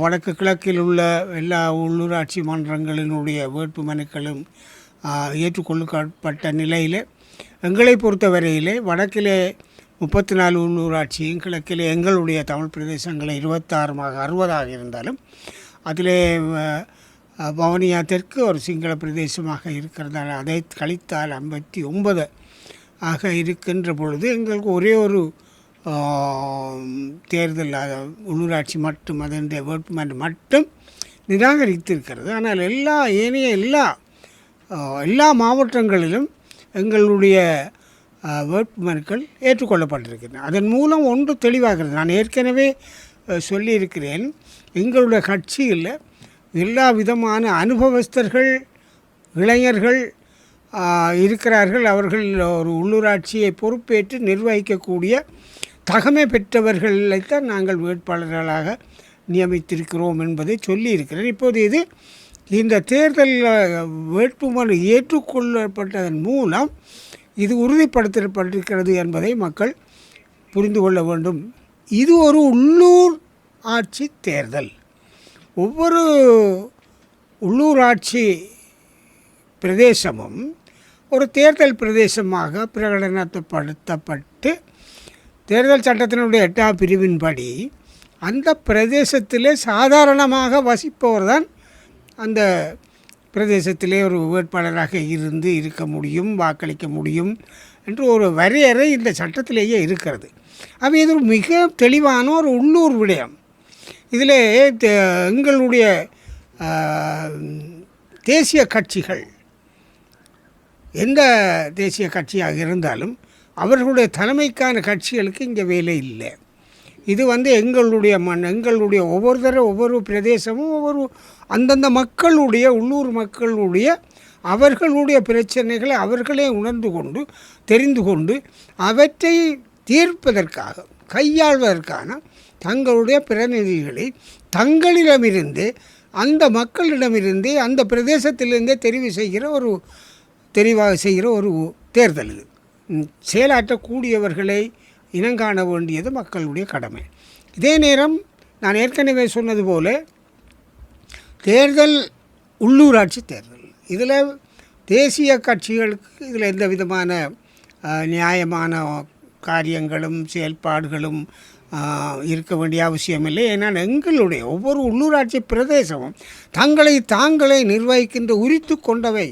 வடக்கு கிழக்கில் உள்ள எல்லா உள்ளூராட்சி மன்றங்களினுடைய வேட்பு மனுக்களும் ஏற்றுக்கொள்ளப்பட்ட நிலையில் எங்களை பொறுத்தவரையிலே வடக்கிலே முப்பத்தி நாலு உள்ளூராட்சியும் கிழக்கிலே எங்களுடைய தமிழ் பிரதேசங்களை இருபத்தாறுமாக அறுபதாக இருந்தாலும் அதிலே ஆ, வவுனியா தெற்கு ஒரு சிங்கள பிரதேசமாக இருக்கிறதால அதை கழித்தால் ஐம்பத்தி ஒன்பது ஆக இருக்கின்ற பொழுது எங்களுக்கு ஒரே ஒரு தேர்தல் உள்ளூராட்சி மட்டும் அதன் வேட்புமனு மட்டும் நிராகரித்திருக்கிறது. ஆனால் எல்லா ஏனைய எல்லா எல்லா மாவட்டங்களிலும் எங்களுடைய வேட்புமனுக்கள் ஏற்றுக்கொள்ளப்பட்டிருக்கின்றன. அதன் மூலம் ஒன்று தெளிவாகிறது. நான் ஏற்கனவே சொல்லியிருக்கிறேன். எங்களுடைய கட்சியில் எல்லா விதமான அனுபவஸ்தர்கள் இளைஞர்கள் இருக்கிறார்கள். அவர்கள் ஒரு உள்ளூராட்சியை பொறுப்பேற்று நிர்வகிக்கக்கூடிய தகமை பெற்றவர்களைத்தான் நாங்கள் வேட்பாளர்களாக நியமித்திருக்கிறோம் என்பதை சொல்லியிருக்கிறேன் இப்போது இது இந்த தேர்தலில் வேட்புமனு ஏற்றுக்கொள்ளப்பட்டதன் மூலம் இது உறுதிப்படுத்தப்பட்டிருக்கிறது என்பதை மக்கள் புரிந்து கொள்ள வேண்டும். இது ஒரு உள்ளூர் ஆட்சி தேர்தல். ஒவ்வொரு உள்ளூராட்சி பிரதேசமும் ஒரு தேர்தல் பிரதேசமாக பிரகடனப்படுத்தப்பட்டு தேர்தல் சட்டத்தினுடைய எட்டாம் பிரிவின்படி அந்த பிரதேசத்திலே சாதாரணமாக வசிப்பவர் தான் அந்த பிரதேசத்திலே ஒரு வேட்பாளராக இருந்து இருக்க முடியும் வாக்களிக்க முடியும் என்று ஒரு வரையறை இந்த சட்டத்திலேயே இருக்கிறது. அது இது ஒரு மிக தெளிவான ஒரு உள்ளூர் விடயம். இதில் எங்களுடைய தேசிய கட்சிகள் எந்த தேசிய கட்சியாக இருந்தாலும் அவர்களுடைய தலைமைக்கான கட்சிகளுக்கு இங்கே வேலை இல்லை. இது வந்து எங்களுடைய மண் எங்களுடைய ஒவ்வொரு தர ஒவ்வொரு பிரதேசமும் ஒவ்வொரு அந்தந்த மக்களுடைய உள்ளூர் மக்களுடைய அவர்களுடைய பிரச்சனைகளை அவர்களே உணர்ந்து கொண்டு தெரிந்து கொண்டு அவற்றை தீர்ப்பதற்காக கையாள்வதற்கான தங்களுடைய பிரதிநிதிகளை தங்களிடமிருந்து அந்த மக்களிடமிருந்தே அந்த பிரதேசத்திலிருந்தே தெரிவு செய்கிற ஒரு தெரிவாக செய்கிற ஒரு தேர்தல் இது. செயலாற்றக்கூடியவர்களை இனங்காண வேண்டியது மக்களுடைய கடமை. இதே நேரம் நான் ஏற்கனவே சொன்னது போல தேர்தல் உள்ளூராட்சி தேர்தல். இதில் தேசிய கட்சிகளுக்கு இதில் எந்த விதமான நியாயமான காரியங்களும் செயல்பாடுகளும் இருக்க வேண்டிய அவசியமில்லை ஏன்னால் எங்களுடைய ஒவ்வொரு உள்ளூராட்சி பிரதேசமும் தங்களை தாங்களே நிர்வகிக்கின்ற உரித்து கொண்டவை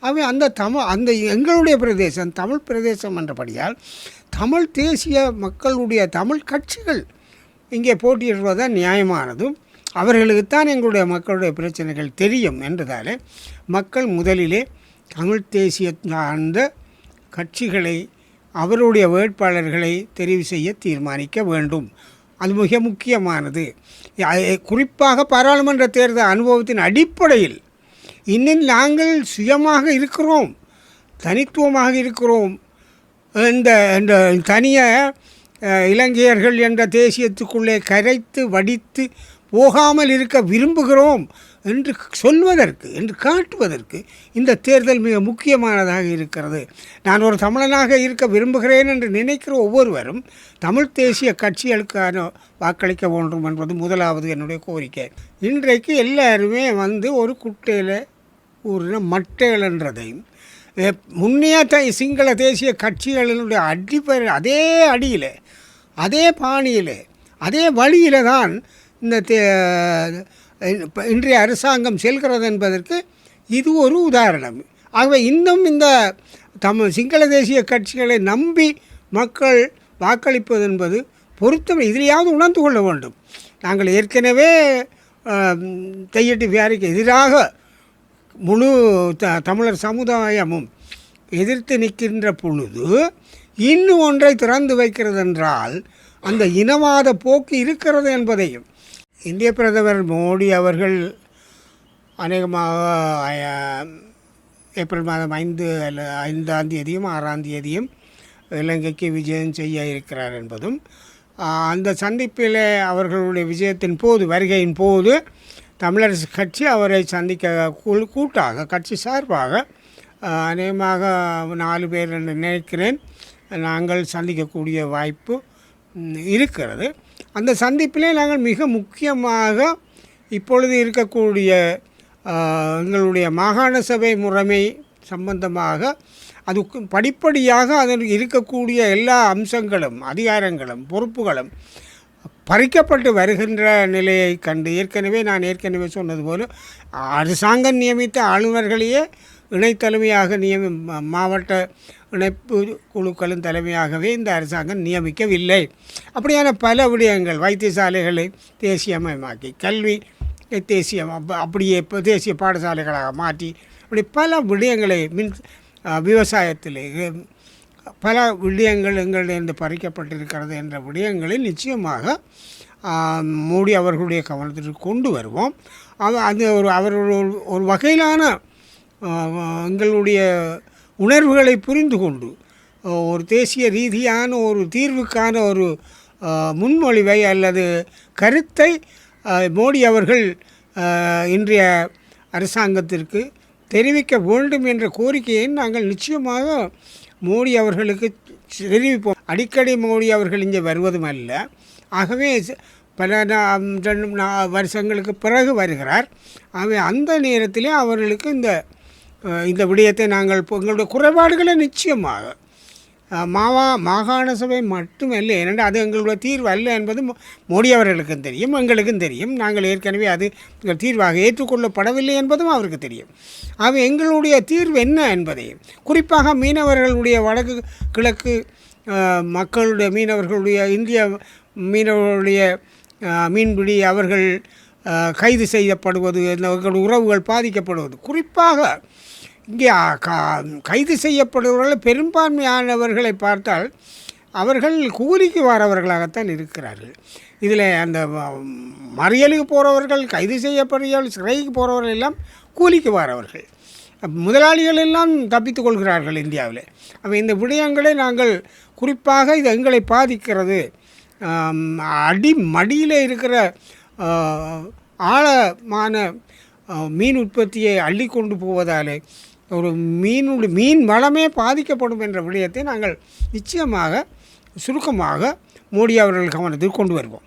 அவை அந்த தமிழ் அந்த எங்களுடைய பிரதேசம் தமிழ் பிரதேசம் என்றபடியால் தமிழ் தேசிய மக்களுடைய தமிழ் கட்சிகள் இங்கே போட்டியிடுவதுதான் நியாயமானதும் அவர்களுக்குத்தான் எங்களுடைய மக்களுடைய பிரச்சனைகள் தெரியும் என்றதாலே மக்கள் முதலிலே தமிழ் தேசிய சார்ந்த கட்சிகளை அவருடைய வேட்பாளர்களை தெரிவு செய்ய தீர்மானிக்க வேண்டும். அது மிக முக்கியமானது. குறிப்பாக பாராளுமன்ற தேர்தல் அனுபவத்தின் அடிப்படையில் இன்னும் நாங்கள் சுயமாக இருக்கிறோம் தனித்துவமாக இருக்கிறோம். இந்த இந்த தனிய இளைஞர்கள் இலங்கையர்கள் என்ற தேசியத்துக்குள்ளே கரைத்து வடித்து போகாமல் இருக்க விரும்புகிறோம் என்று சொல்வதற்கு என்று காட்டுவதற்கு இந்த தேர்தல் மிக முக்கியமானதாக இருக்கிறது. நான் ஒரு தமிழனாக இருக்க விரும்புகிறேன் என்று நினைக்கிற ஒவ்வொருவரும் தமிழ் தேசிய கட்சிகளுக்கான வாக்களிக்க வேண்டும் என்பது முதலாவது என்னுடைய கோரிக்கை. இன்றைக்கு எல்லாருமே வந்து ஒரு குட்டையில் ஊரின மட்டைகள்ன்றதையும் முன்னேற்ற த சிங்கள தேசிய கட்சிகளினுடைய அடிப்படை அதே அடியில் அதே பாணியில் அதே வழியில் தான் இந்த தே இன்றைய அரசாங்கம் செல்கிறது என்பதற்கு இது ஒரு உதாரணம். ஆகவே இன்னும் இந்த தம் சிங்கள தேசிய கட்சிகளை நம்பி மக்கள் வாக்களிப்பது என்பது பொருத்தம் இதிலையாவது உணர்ந்து கொள்ள வேண்டும். நாங்கள் ஏற்கனவே ஆம், தையட்டி வியாரிக்கு எதிராக முழு த தமிழர் சமுதாயமும் எதிர்த்து நிற்கின்ற பொழுது இன்னும் ஒன்றை திறந்து வைக்கிறது என்றால் அந்த இனவாத போக்கு இருக்கிறது என்பதையும். இந்திய பிரதமர் மோடி அவர்கள் அநேகமாக ஏப்ரல் மாதம் ஐந்து ஐந்தாம் தேதியும் ஆறாம் தேதியும் இலங்கைக்கு விஜயம் செய்ய இருக்கிறார் என்பதும் அந்த சந்திப்பில் அவர்களுடைய விஜயத்தின் போது வருகையின் போது தமிழரசு கட்சி அவரை சந்திக்க கூ- கூட்டாக கட்சி சார்பாக அநேகமாக நாலு பேர் என்று நினைக்கிறேன். நாங்கள் சந்திக்கக்கூடிய வாய்ப்பு இருக்கிறது. அந்த சந்திப்பிலே நாங்கள் மிக முக்கியமாக இப்பொழுது இருக்கக்கூடிய எங்களுடைய மாகாண சபை முறைமை சம்பந்தமாக அதுக்கு படிப்படியாக அதில் இருக்கக்கூடிய எல்லா அம்சங்களும் அதிகாரங்களும் பொறுப்புகளும் பறிக்கப்பட்டு வருகின்ற நிலையை கண்டு ஏற்கனவே நான் ஏற்கனவே சொன்னது போல அரசாங்கம் நியமித்த ஆளுநர்களையே இணைத்தலைமையாக நியமி மாவட்ட இணைப்பு குழுக்களின் தலைமையாகவே இந்த அரசாங்கம் நியமிக்கவில்லை. அப்படியான பல விடயங்கள் வைத்தியசாலைகளை தேசியமயமாக்கி கல்வி தேசியம் அப்படியே இப்போ தேசிய பாடசாலைகளாக மாற்றி இப்படி பல விடயங்களை மின் விவசாயத்தில் பல விடயங்கள் எங்களிலிருந்து பறிக்கப்பட்டிருக்கிறது என்ற விடயங்களை நிச்சயமாக மோடி அவர்களுடைய கவனத்திற்கு கொண்டு வருவோம். அவ- அது ஒரு அவர்கள் ஒரு- ஒரு வகையிலான எங்களுடைய உணர்வுகளை புரிந்து கொண்டு ஒரு தேசிய ரீதியான ஒரு தீர்வுக்கான ஒரு முன்மொழிவை அல்லது கருத்தை மோடி அவர்கள் இன்றைய அரசாங்கத்திற்கு தெரிவிக்க வேண்டும் என்ற கோரிக்கையை நாங்கள் நிச்சயமாக மோடி அவர்களுக்கு தெரிவிப்போம். அடிக்கடி மோடி அவர்கள் இங்கே வருவதும் அல்ல. ஆகவே பல நா- ரெண்டு நா- வருஷங்களுக்கு பிறகு வருகிறார். ஆகவே அந்த நேரத்திலே அவர்களுக்கு இந்த இந்த விடயத்தை நாங்கள் இப்போ எங்களுடைய குறைபாடுகளை நிச்சயமாக மாவா மாகாண சபை மட்டுமல்ல ஏனென்றால் அது எங்களுடைய தீர்வு அல்ல என்பது மோடி அவர்களுக்கும் தெரியும் எங்களுக்கும் தெரியும். நாங்கள் ஏற்கனவே அது தீர்வாக ஏற்றுக்கொள்ளப்படவில்லை என்பதும் அவருக்கு தெரியும். அவை எங்களுடைய தீர்வு என்ன என்பதையும் குறிப்பாக மீனவர்களுடைய வடக்கு கிழக்கு மக்களுடைய மீனவர்களுடைய இந்திய மீனவர்களுடைய மீன்பிடி அவர்கள் கைது செய்யப்படுவது அவர்கள் உறவுகள் பாதிக்கப்படுவது குறிப்பாக இங்கே கா- கைது செய்யப்படுபவர்கள் பெரும்பான்மையானவர்களை பார்த்தால் அவர்கள் கூலிக்கு வரவர்களாகத்தான் இருக்கிறார்கள். இதில் அந்த மறியலுக்கு போகிறவர்கள் கைது செய்யப்படுகிறவர்கள் சிறைக்கு போகிறவர்கள் எல்லாம் கூலிக்கு வரவர்கள். முதலாளிகள் எல்லாம் தப்பித்து கொள்கிறார்கள் இந்தியாவில். அப்போ இந்த விடயங்களை நாங்கள் குறிப்பாக இது எங்களை பாதிக்கிறது. அடி மடியில் இருக்கிற ஆழமான மீன் உற்பத்தியை அள்ளி கொண்டு போவதாலே ஒரு மீனுடைய மீன் வளமே பாதிக்கப்படும் என்ற விடயத்தை நாங்கள் நிச்சயமாக சுருக்கமாக மோடி அவர்கள் கவனத்தில் கொண்டு வருவோம்.